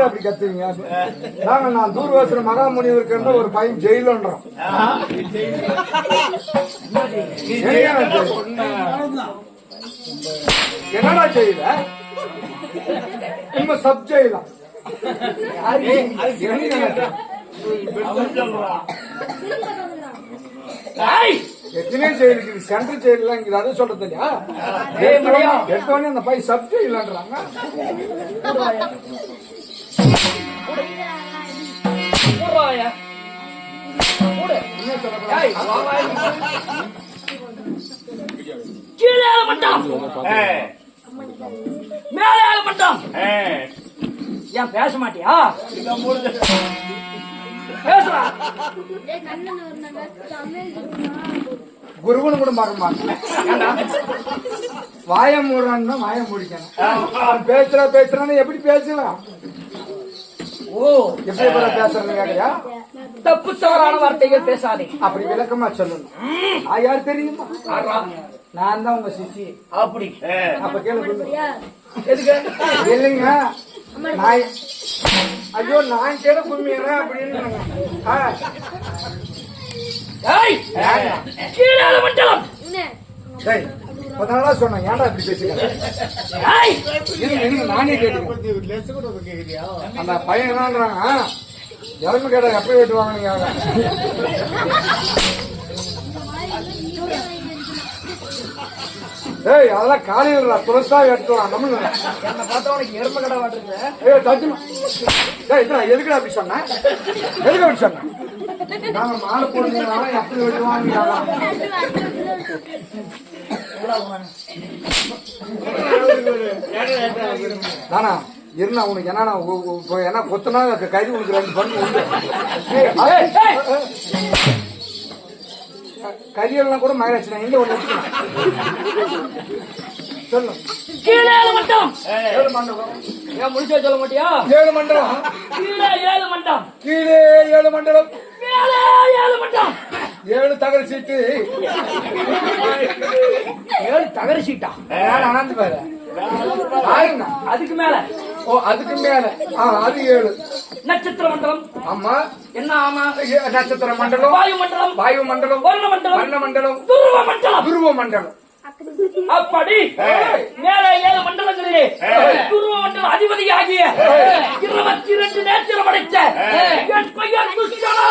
எதுக்குடா அப்படி கத்துவீங்க? நாங்க நான் தூர்வாசன மகாமுனிவருக்கு ஒரு பையன் ஜெயிலன்றோம் என்னடா ஜெயில? நம்ம சப் ஜெயிலா? எத்தனை ஜெயில்? இருக்குது. சென்ட்ரல் ஜெயிலாம் இருக்குது. அதை சொல்றது இல்லையா எடுத்தோடனே அந்த பையன் சப் ஜெயிலான்றாங்க. கீழே ஏழ மாட்டான் மேலே ஏழ மாட்டான் ஏன் பேச மாட்டியா? பேசுறா குருவனு கூட பார்க்க மாட்டேன். வாய மூடுறான்னா வாய முடிக்கணும். பேசுறா பேசுறான்னு எப்படி பேசலாம் ஓ எப்படி பேசுறேன்னு கேக்குறியா? தப்பு தவறான வார்த்தைகள் பேசாதே. அப்படி விளக்கமா சொல்லணும். யார் தெரியுமா. நான் தான் உங்க சிச்சி. அப்படி. அப்ப கேளு எதுக்கு? இல்லைங்க. நான் ஐயோ நான் கேட கும்மியறேன் அப்படின்னு கீழே ஏழ நாளா சொன்னேன். ஏன்டா இப்படி பேசுகிறேன் நானே கேட்டுக்கிறேன். அந்த பையன் என்னன்றாங்க இறங்கு கேட்டா எப்ப வெட்டுவாங்க நீங்க ஏய் அதெல்லாம் காலையில துளசா எடுத்துலாம் நம்ம என்ன பார்த்தா உனக்கு எருமை கடை வாட்டுருக்கு ஏய் தச்சுமா ஏய் இதுடா எதுக்குடா அப்படி சொன்ன? எதுக்கு அப்படி சொன்ன? நாங்க மாலை போடுறதுனால எப்படி வெட்டுவாங்க நானா இருந்தா உனக்கு என்னன்னா என்ன கொத்தனா கறி உனக்கு ரெண்டு பண்ணு உண்டு. கரியெல்லாம் கூட மகராட்சி நான் எங்க ஒண்ணு சொல்லு. கீழே ஏழ மாட்டான் ஏழு மண்டலம் ஏன் முடிச்சா சொல்ல மாட்டியா? ஏழு மண்டலம் கீழே ஏழு மாட்டான் கீழே ஏழு மண்டலம் மேலே ஏழு மாட்டான் ஏழு தகர சீட்டு. ஏழு தகர சீட்டா நான் ஆனந்து பாரு. அதுக்கு மேல. ஓ அதுக்கு மேல. அது ஏழு. நட்சத்திர மண்டலம். ஆமா. என்ன ஆமா? நட்சத்திர மண்டலம். வாயு மண்டலம். வாயு மண்டலம். வர்ண மண்டலம். வர்ண மண்டலம். துருவ மண்டலம். துருவ மண்டலம். அப்படி. மேலே ஏழு மண்டலங்களிலே. துருவ மண்டல அதிபதி ஆகிய இருபத்தி இரண்டு நேத்திரம் படைத்த என்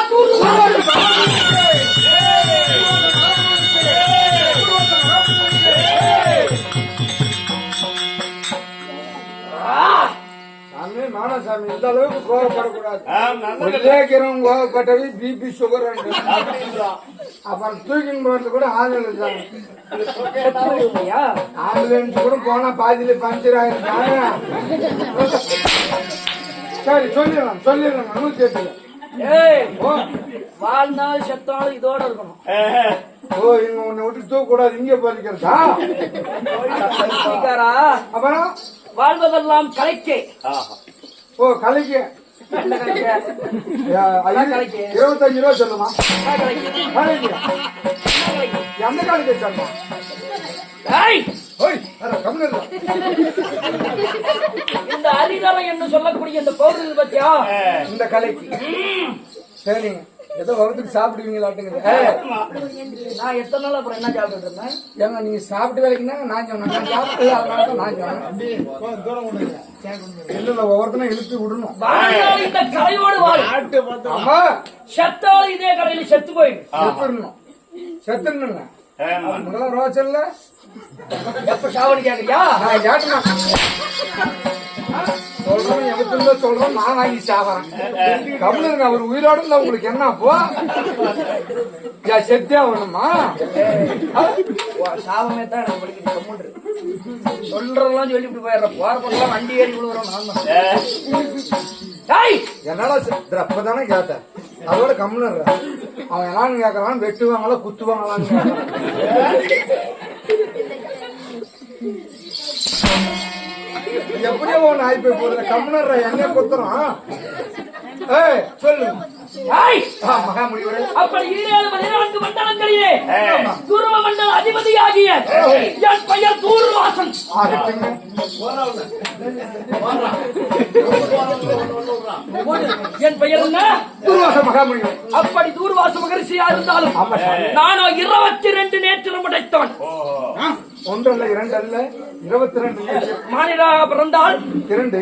துருவ இந்த அளவுக்கு கோவப்படக்கூடாது விஜயகிரம் கோவப்பட்டது பிபி சுகர் அப்புறம் தூக்கின்னு போறது கூட இல்லையா? ஆம்புலன்ஸ் கூட போனா பாதியில பஞ்சர் ஆயிருக்காங்க சரி சொல்லிடலாம் சொல்லிடலாம் நூத்தி எட்டுல. ஏய் ஓ. வாழ்நாள் செத்தாலும் இதோட இருக்கணும். ஓ இங்க உன்னை விட்டு தூக்க கூடாது இங்க பைத்தியக்காரா, அப்புறம்? வாழ்வதெல்லாம் கலைக்கே. ஓ கலைக்கு. என்ன கலைக்க? யா, ஐயோ, கலைக்கு. இருபத்தஞ்சு ரூபா சொல்லுமா? என்ன கலைக்க? கலைக்கு என்ன கலைக்க? எந்த காலைக்கு சொல்லுமா. இந்த அரிதரம் என்று சொல்லக்கூடிய இந்த பௌர்ணமி பத்தியா? இந்த கலைக்கு. சரிங்க ஏதோ வகுத்துக்கு சாப்பிடுவீங்களாட்டுங்குது. ஏய், நான் எத்தனை நாள் அப்புறம் என்ன சாப்பிட்டு இருந்தேன்? ஏங்க நீங்க சாப்பிட்டு வேலைக்குன்னா நான் சொன்னேன். நான் சாப்பிட்டு நான் சொன்னேன். இல்ல இல்ல ஒவ்வொருத்தனும் இழுத்து விடணும் வாழ்நாள் இந்த கலையோடு வாழ் ஆமா செத்தாலும் இதே கடையில் செத்து போயிடு செத்துடணும் செத்துடணுங்க முதல்ல ரோச்சல்ல எப்ப சாவடி கேக்குறியா நான் சொல்றேன் எவத்துல சொல்றேன் நான் வாங்கி சாவறேன் கம்முனுங்க அவர் உயிரோடு இருந்தா உங்களுக்கு என்ன அப்போ? செத்தே ஆகணுமா? சாவமே தான் படிக்கிறது கம்முன்று சொல்றதெல்லாம் சொல்லிட்டு போயிடுற போற பக்கம் வண்டி ஏறி விழுவுறோம் நான் என்னடா அப்பதானே கேட்டேன். அதோட கம்முனு இருடா. அவன் என்னன்னு கேக்குறான்? வெட்டுவாங்களா குத்துவாங்களான்னு கேக்குறான். எப்படியோ ஒண்ணு ஆகி போய் போகுது கம்முனு இருடா, என்னைய குத்துறான். ஏய் சொல்லு. அதிபதியாகிய என் பெயர் தூர்வாசன் என் பெயர் என்ன? துர்வாச மகாமுனிவர். அப்படி தூர்வாச மகரிஷியா இருந்தாலும். நானோ இருபத்தி ரெண்டு நேற்று படைத்தவன் ஒன்று அல்ல இரண்டு அல்ல இருபத்தி ரெண்டு. மானிடா பிறந்தால்? இரண்டு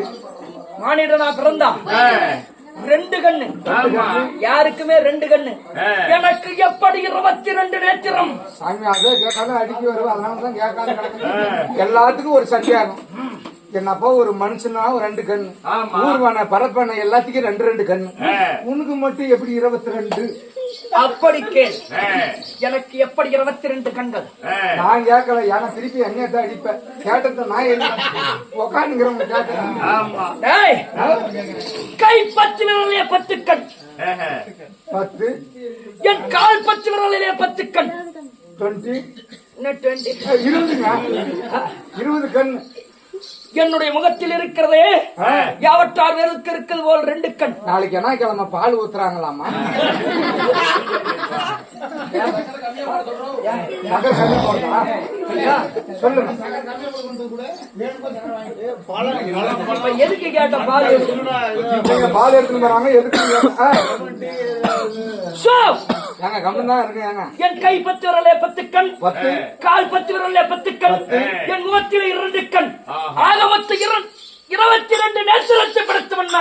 மானிடனா பிறந்தா? ரெண்டு கண்ணு. யாருக்குமே ரெண்டு கண்ணு. எனக்கு எப்படி இருபத்தி ரெண்டு நேத்திரம்? சாமி அதே கேட்டாலும் அடிக்க வருவோம் அதனால தான் கேட்காத கிடக்கு. எல்லாத்துக்கும் ஒரு சத்தியாகும். என்னப்பா ஒரு மனுஷனா ஒரு ரெண்டு கண்ணு. ஊர்வன பரப்பன எல்லாத்துக்கும் ரெண்டு ரெண்டு கண்ணு. உனக்கு மட்டும் எப்படி இருபத்தி ரெண்டு அப்படி கேள். எனக்கு எப்படி இருபத்தி ரெண்டு கண்கள்? நான் கேட்கல ஏன்னா திருப்பி என்னையத்தான் அடிப்பேன் கேட்டத நான் என்ன உக்காந்துங்கிறவங்க கேட்டேன் டேய், கை பத்து விரலிலே பத்து கண். பத்து. என் கால் பத்து விரலிலே பத்து கண். டுவெண்ட்டி என்ன 20? இருபதுங்க. இருபது கண்ணு என்னுடைய முகத்தில் இருக்கிறதே. யாவற்றார் வேருக்கு இருக்கிறது போல் ரெண்டு கண். நாளைக்கு என்ன கிழமை பால் ஊத்துறாங்களாமா எதுக்கு கேட்ட பால் பால் எடுத்துட்டு வராங்க எதுக்கு? ஏங்க கம்மி தான் இருக்கு ஏங்க. என் கை பத்து விரலே பத்து. கண் பத்து கால் பத்து விரலே பத்து. கண் என் முகத்தில் இரண்டு கண். ஆக மொத்த இர- இருபத்தி ரெண்டு நேத்திரத்தை படுத்தவன்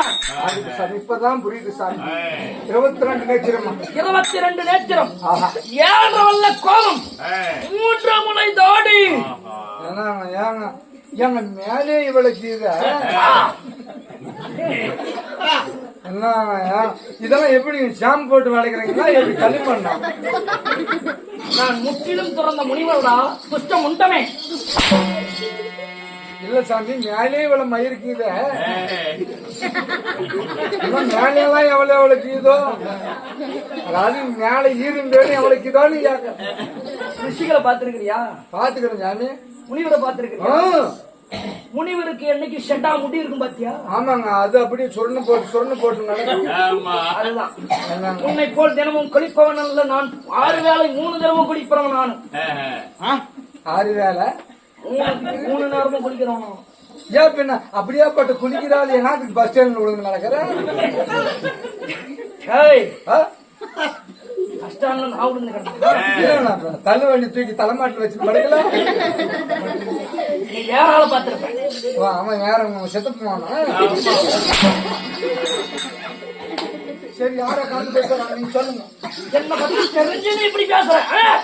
இப்பதான் புரியுது சாமி இருபத்தி ரெண்டு நேச்சிரமா இருபத்தி ரெண்டு நேத்திரம். ஆஹா. ஏழரை வல்ல கோபம். மூன்று முனை தாடி. ஏங்க மேலே இவளுக்கு இத ஏன், இதெல்லாம் எப்படி ஷாம்பு போட்டு வளைக்கிறீங்களா? எப்படி களிமண்ணா நான் முற்றிலும் துறந்த முனிவர்களா துஷ்டம் உண்டமே. இல்ல சாமி மேலே இவ்வளவு மயிருக்கு இத இன்னும் மேலே எல்லாம் எவ்வளவு எவ்வளவு இதோ அதாவது மேல ஈருந்தேன்னு எவ்வளவு கேட்க. ரிஷிகளை பார்த்திருக்கிறியா? பாத்துக்கிறேன் சாமி. முனிவரை ஆ, பார்த்திருக்கிறியா முனிவருக்கு என்னைக்கு ஷெட்டா முடி இருக்கும் பாத்தியா? ஆமாங்க அது அப்படியே சொன்னு போட்டு சொன்னு போட்டு? உன்னை போல் தினமும் குளிப்பவன் அல்ல நான். ஆறு வேளை மூணு தினமும் குளிப்பவன் நான். ஆறு வேலை மூணு நேரமும் குளிக்கிறவன் நான். ஏன் பின்ன அப்படியே பட்டு குளிக்கிறாள்? எனக்கு பஸ் ஸ்டாண்ட்ல விழுந்து நடக்கிற? கஷ்டம் நான் விழுந்து கிடந்தேன். இல்லைண்ணா, பின்ன தள்ளு வண்டி தூக்கி தலைமாட்டில் வச்சு படுக்கல? நீ வேற ஆளை பார்த்திருப்பேன் அவன் வேற செத்து போவானா சரி யார கலந்து பேசுறாங்க? நீங்க சொல்லுங்க. என்ன பத்தி தெரிஞ்சு நீ இப்படி பேசுற?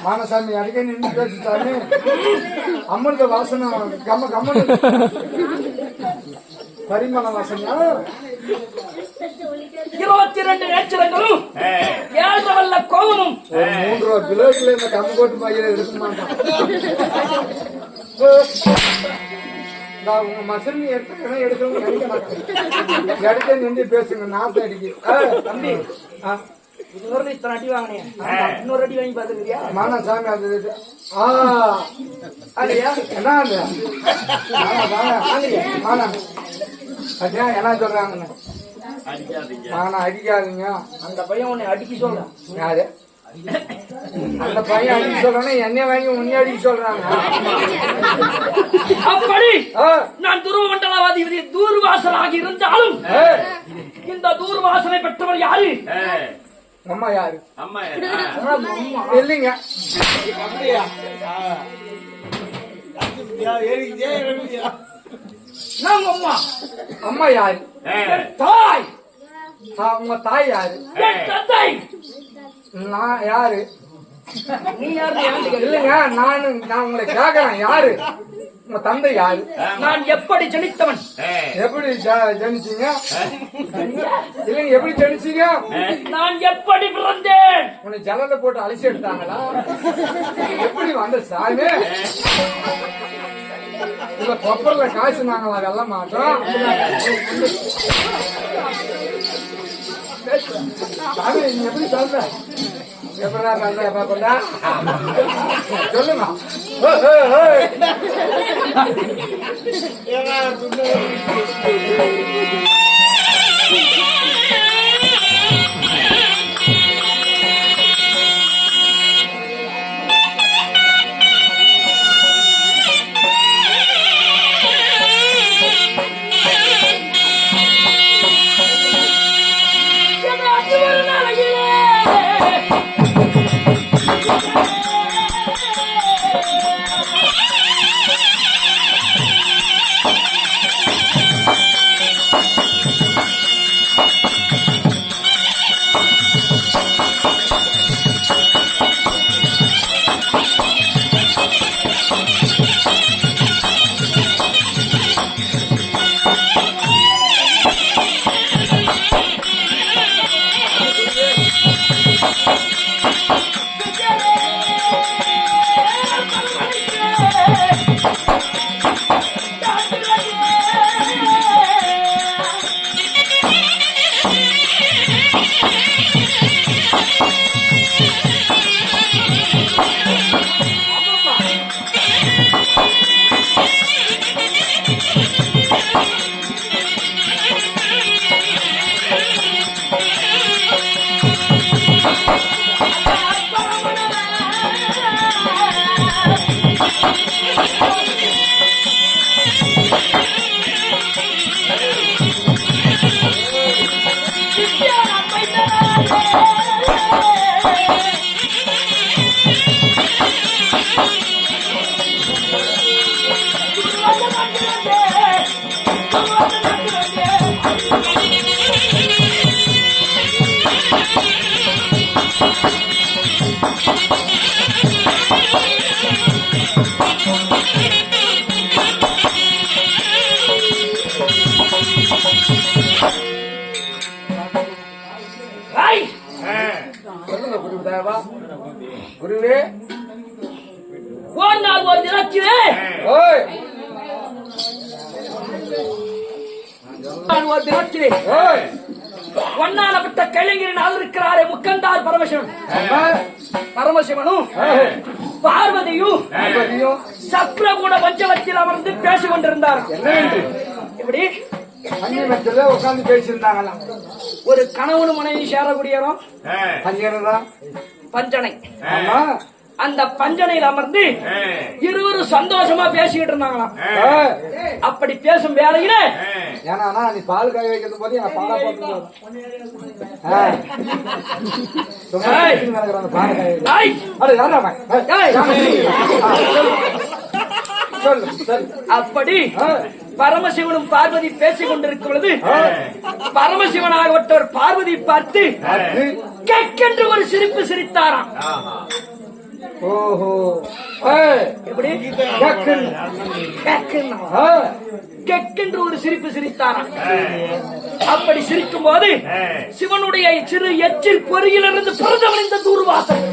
மானசாமி அடிக்க நின்று அம்மனுக்கு வாசனை கம்ம கம்மனு பரிமள வாசனா. இருபத்தி ரெண்டு நேச்சரங்களும் வல்ல கோபமும் மூன்று ரூபா கிலோக்குள்ள இந்த எடுக்க மாட்டான் நான் உங்க மசனி எடுத்துக்கிறேன் எடுக்கிறவங்க எடுக்க மாட்டாங்க. எடுக்க நின்று பேசுங்க நாத்து அடிக்கு. தம்பி இதுவரை இத்தனை அடி வாங்கினேன். இன்னொரு அடி வாங்கி பாத்துக்கிறியா மானா சாமி அது. ஆ. இல்லையா? என்ன மானா மானா அதான் என்ன சொல்றாங்கன்னு மானா அடிக்காதீங்க. அந்த பையன் உன்னை அடிக்க சொல்றான். யாரு? அந்த பையன் அடிக்க சொல்றானே என்னை வாங்கி உன்னை அடிக்க சொல்றாங்க அப்படி நான் துருவ மண்டலவாதி தூர்வாசனாக இருந்தாலும் இந்த தூர்வாசனை பெற்றவர் யாரு? அம்மா யாரு? அம்மா இல்லைங்க நாங்க அம்மா. அம்மா யாரு? என் தாய். உங்க தாய் யாரு? என் தந்தை நான் யாரு. இல்லைங்க நானு நான் உங்களை கேக்குறேன். யாரு? உங்க தந்தை யாரு? நான் எப்படி ஜனித்தவன்? எப்படி ஜ- ஜனிச்சீங்க? இல்லைங்க எப்படி ஜனிச்சீங்க? நான் எப்படி பிறந்தேன்? உன்னை ஜன்னல போட்டு அலசி எடுத்தாங்களா? எப்படி வந்த சாமி? இல்ல கொப்பர்ல காசு நாங்கள் அதெல்லாம் மாட்டோம்? சாமி நீ எப்படி சொல்ற? எப்படா சொல்ற எப்ப கொண்டா? ஐய்! குருதேவா குருவே. நாள் ஒரு ஓய் ஓய். ஒன்னானப்பட்ட கலைஞரின் இருக்கிறாரே முக்கந்தார் பரமசிவன். பரமசிவனும் பார்வதியும் சப்ரகுண பஞ்சவத்தில் அமர்ந்து பேசிக் கொண்டிருந்தார் இப்படி உட்கார்ந்து பேசியிருந்தாங்களாம். ஒரு கணவனும் மனைவி சேரக்கூடியவரும் அந்நியர்தான் பஞ்சனை. ஆமா. அந்த பஞ்சனையில் அமர்ந்து இருவரும் சந்தோஷமா பேசிக்கிட்டு இருந்தாங்களாம். அப்படி பேசும் வேலையில ஏன்னா நீ பால் காய வைக்கிறது போது எனக்கு பாலா போட்டு. அப்படி பரமசிவனும் பார்வதி பேசிக் கொண்டிருக்கும் பொழுது பரமசிவனாகப்பட்டவர் பார்வதி பார்த்து கெக்கென்று ஒரு சிரிப்பு சிரித்தாராம். ஓஹோ. எப்படி? கெக்கென்று. ஒரு சிரிப்பு சிரித்தாராம். அப்படி சிரிக்கும் போது சிவனுடைய சிறு எச்சில் பொறியிலிருந்து பிறந்தவன் இந்த தூர்வாசன்